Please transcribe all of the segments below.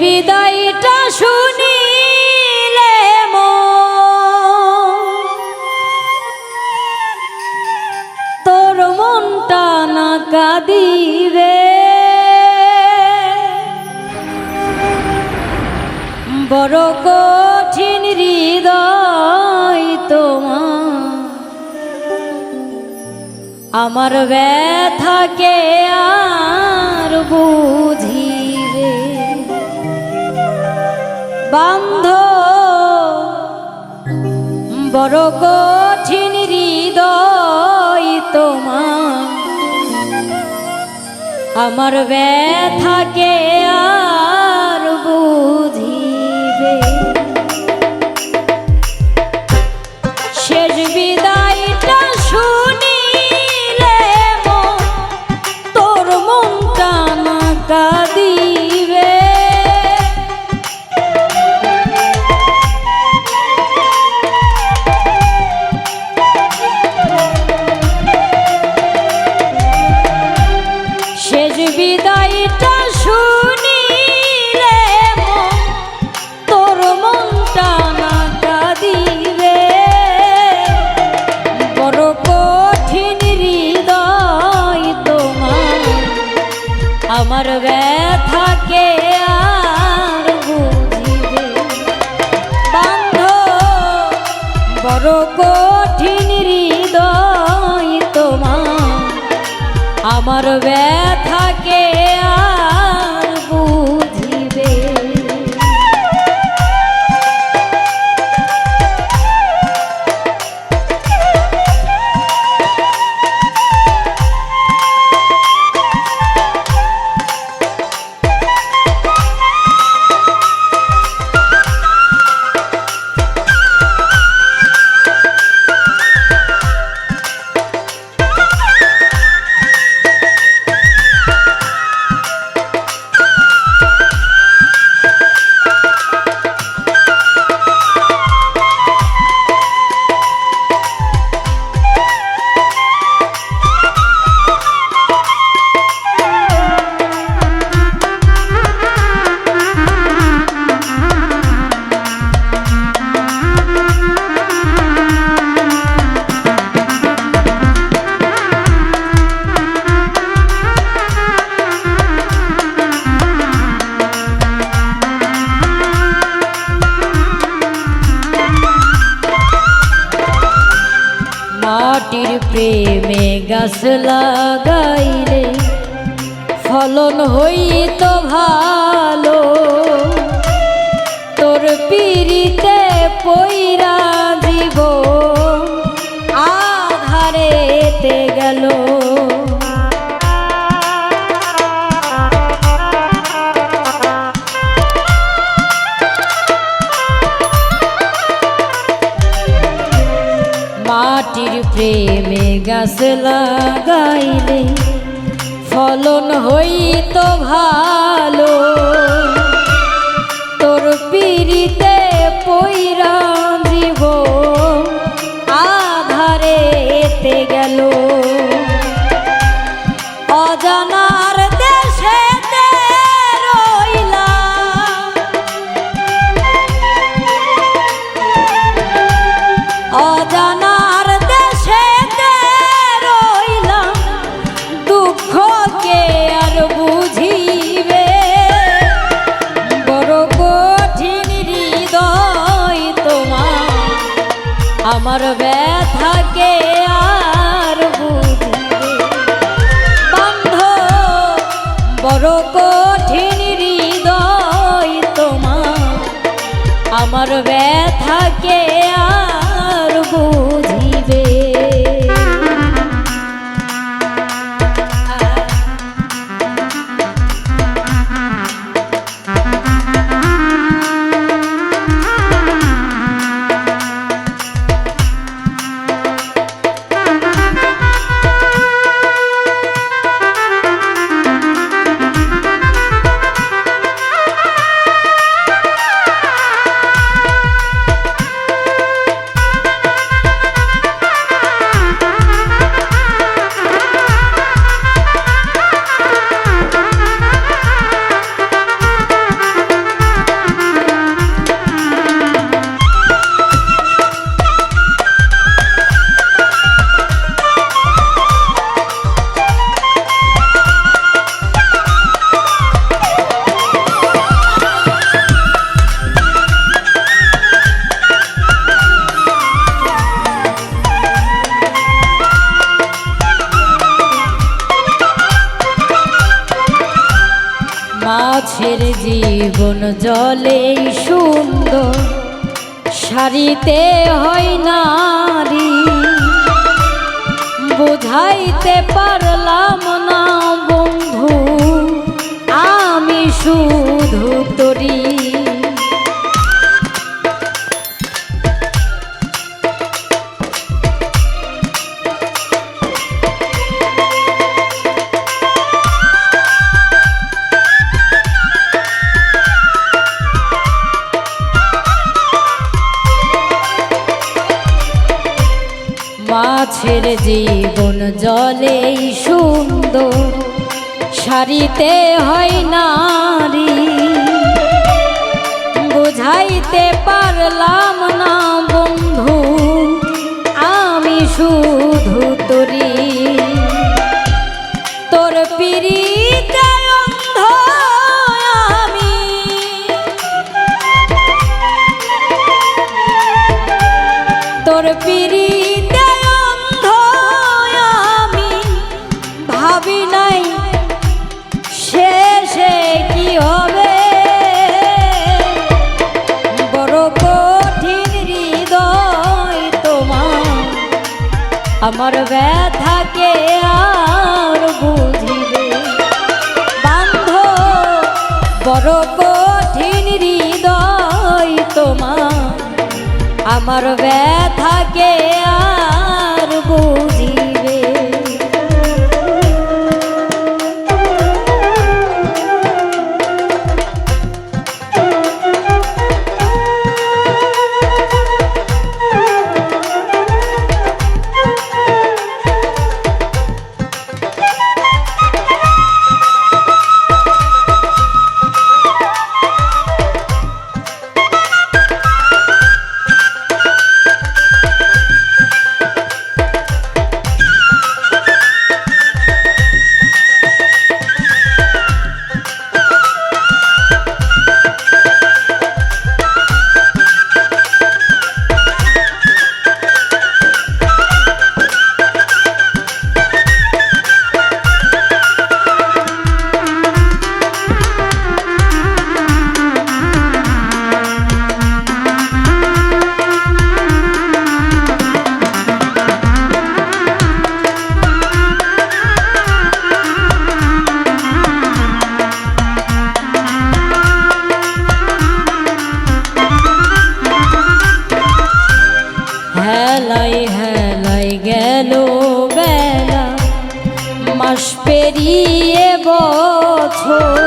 বিদায়টা শুনিলে তোর মনটা না কাঁদিবে। বড় কঠিন হৃদয় তোমার। আমার ব্যথাকে আর বুঝিবে। বান্ধ। বড় কঠিন হৃদয় তোমার। আমার ব্যথাকে আর বুঝিবে আমার ব্যথাকে ফলন হইত ভালো। তোর পিড়িতে পইরা জীব আধারেতে গেল। মাটির প্রেমে গাছ লাগাইলে ফলন হইত ভালো। আমার ব্যথাকে আর বুঝিবে বন্ধ বড় কঠিন হৃদয় তোমার। আমার ব্যথাকে মাছের জীবন জলেই সুন্দর সারিতে হয় নারী। বুঝাইতে পারলাম না বন্ধু আমি শুধু তরি। সুন্দর, সারিতে হয় নারী। বুঝাইতে পারলাম না বন্ধু, আমি শুধু তরি। তোর অন্ধ তোর পিড়িতে আমার ব্যথাকে আর বুঝিবে। বান্ধ বড় কঠিন হৃদয় তোমার। আমার ব্যথাকে আর হেলাই হেলাই গেল বেলা। মাস পেরিয়ে বছর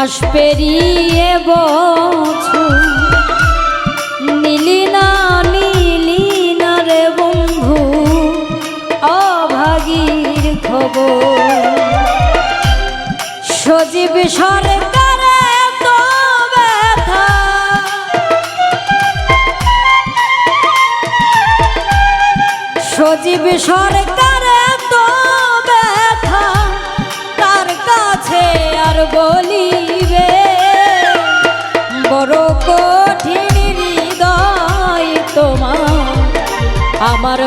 মাস পেরিয়ে বছর। নীলি না নীলি না রে বন্ধু, অভাগীর খবর। সজীব সরকার সজীব সরকার আমার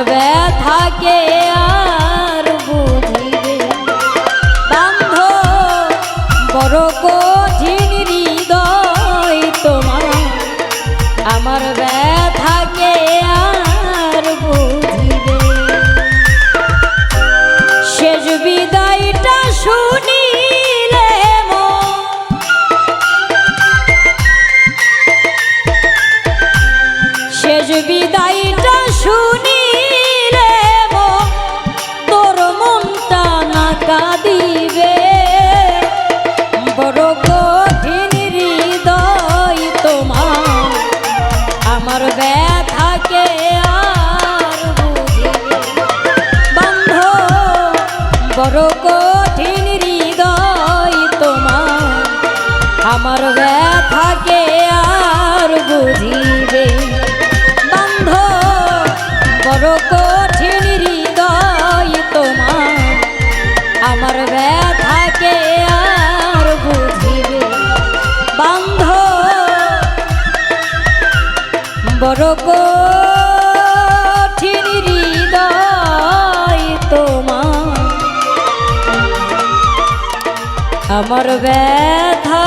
আমার ব্যথা।